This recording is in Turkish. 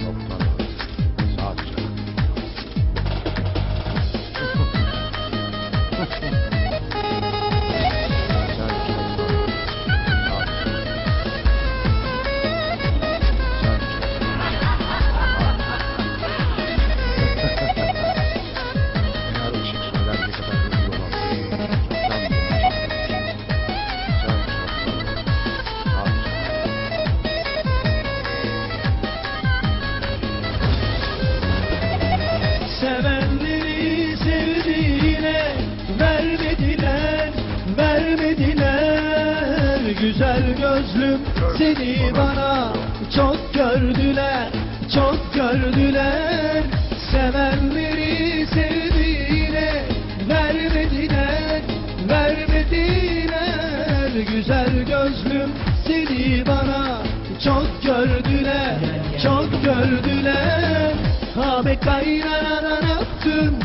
Oh, time. Seni bana. Çok gördüler, çok gördüler. Sevenleri sevdiğine vermediler, vermediler. Güzel gözlüm seni bana. Çok gördüler, çok gördüler. Abi kaynanadan öptüm